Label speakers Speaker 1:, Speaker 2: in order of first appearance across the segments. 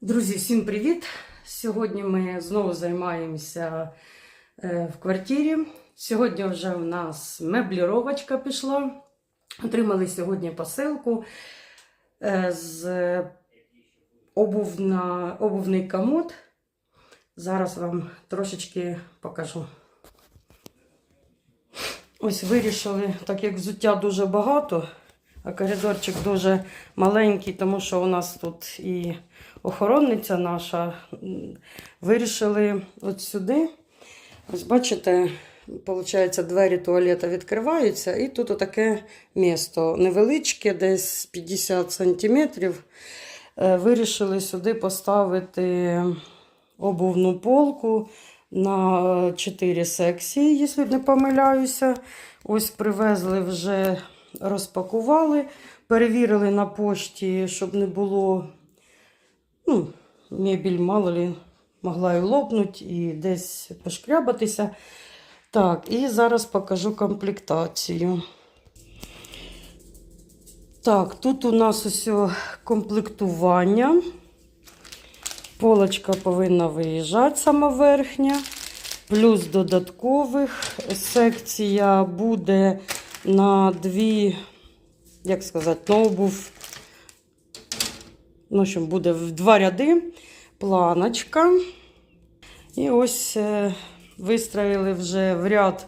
Speaker 1: Друзі, всім привіт! Сьогодні ми знову займаємося е, в квартирі. Сьогодні вже в нас мебліровочка пішла. Отримали сьогодні посилку е, з обувна, обувний комод. Зараз вам трошечки покажу. Ось вирішили, так як взуття дуже багато, а коридорчик дуже маленький, тому що у нас тут і охоронниця наша. Вирішили от сюди. Ось бачите, виходить, двері туалета відкриваються, і тут отаке місто невеличке, десь 50 сантиметрів. Е, Вирішили сюди поставити обувну полку на 4 секції, якщо не помиляюся. Ось привезли вже, розпакували, перевірили на пошті, щоб не було ну, мебіль, мало ли, могла і лопнути, і десь пошкрябатися. Так, і зараз покажу комплектацію. Так, тут у нас ось комплектування. Полочка повинна виїжджати сама верхня. Плюс додаткових. Секція буде на дві, як сказати, на обув. Ну, що буде в два ряди, планочка. І ось е, вистроїли вже в ряд,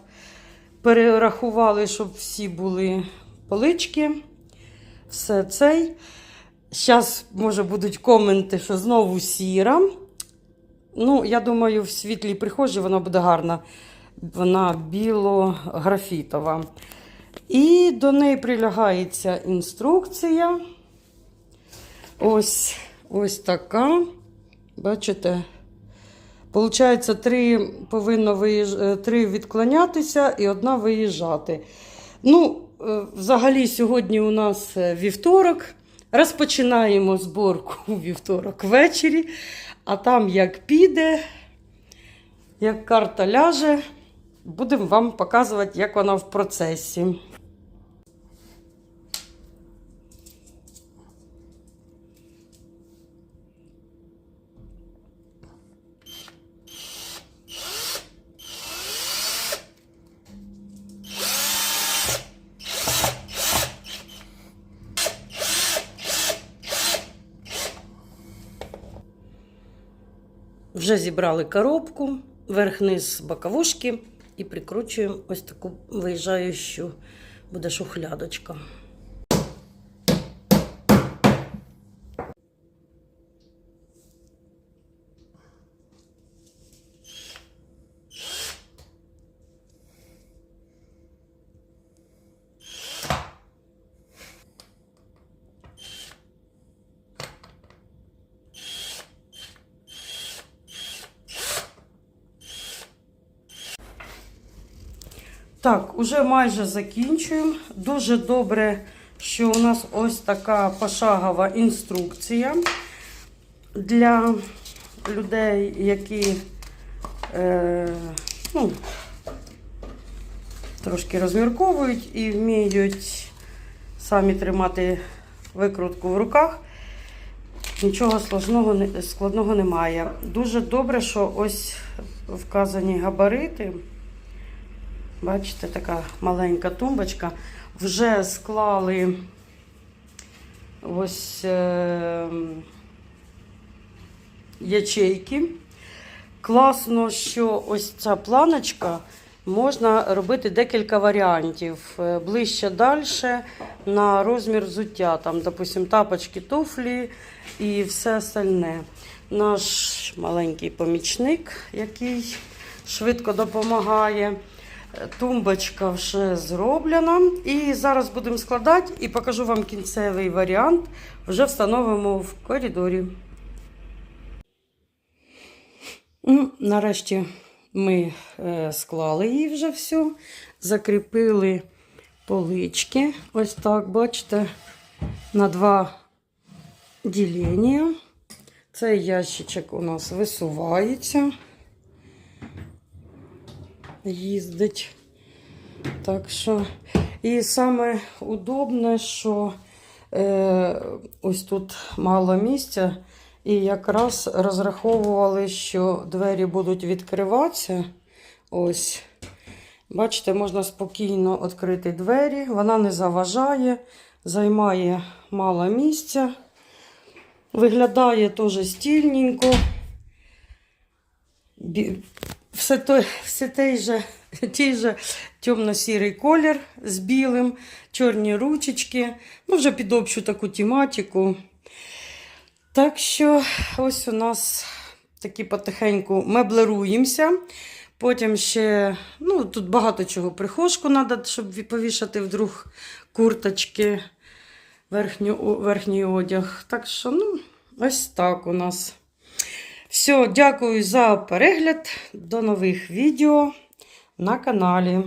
Speaker 1: перерахували, щоб всі були полички. Все цей. Зараз, може, будуть коменти, що знову сіра. Ну, я думаю, в світлій прихожій вона буде гарна. Вона біло-графітова. І до неї прилягається інструкція. Ось ось така. Бачите? Получається, три повинно виїж... е, три відклонятися і одна виїжджати. Ну, е, взагалі, сьогодні у нас е, вівторок. Розпочинаємо зборку вівторок ввечері, а там як піде, як карта ляже, будемо вам показувати, як вона в процесі. Вже зібрали коробку, верх-низ боковушки і прикручуємо ось таку виїжджаючу буде шухлядочка. Так, уже майже закінчуємо. Дуже добре, що у нас ось така пошагова інструкція для людей, які е, ну, трошки розмірковують і вміють самі тримати викрутку в руках. Нічого складного, складного немає. Дуже добре, що ось вказані габарити. Бачите, така маленька тумбочка. Вже склали ось е, ячейки. Класно, що ось ця планочка можна робити декілька варіантів. Е, Ближче далі на розмір взуття. Там, допустим, тапочки, туфлі і все остальне. Наш маленький помічник, який швидко допомагає. Тумбочка вже зроблена. І зараз будемо складати і покажу вам кінцевий варіант. Вже встановимо в коридорі. Ну, нарешті ми е, склали її вже все. Закріпили полички. Ось так, бачите, на два ділення. Цей ящичок у нас висувається їздить. Так що, і саме удобне, що е, ось тут мало місця, І якраз розраховували, що двері будуть відкриватися. Ось. Бачите, можна спокійно відкрити двері. Вона не заважає, займає мало місця. Виглядає теж стільненько. Все, той, все той же, той же темно-сірий колір з білим, чорні ручечки. Ну, вже під общу таку тематику. Так що ось у нас такі потихеньку меблеруємося. Потім ще, ну, тут багато чого. Прихожку треба, щоб повішати вдруг курточки, верхню, верхній одяг. Так що, ну, ось так у нас. Все, дякую за перегляд. До нових відео на каналі.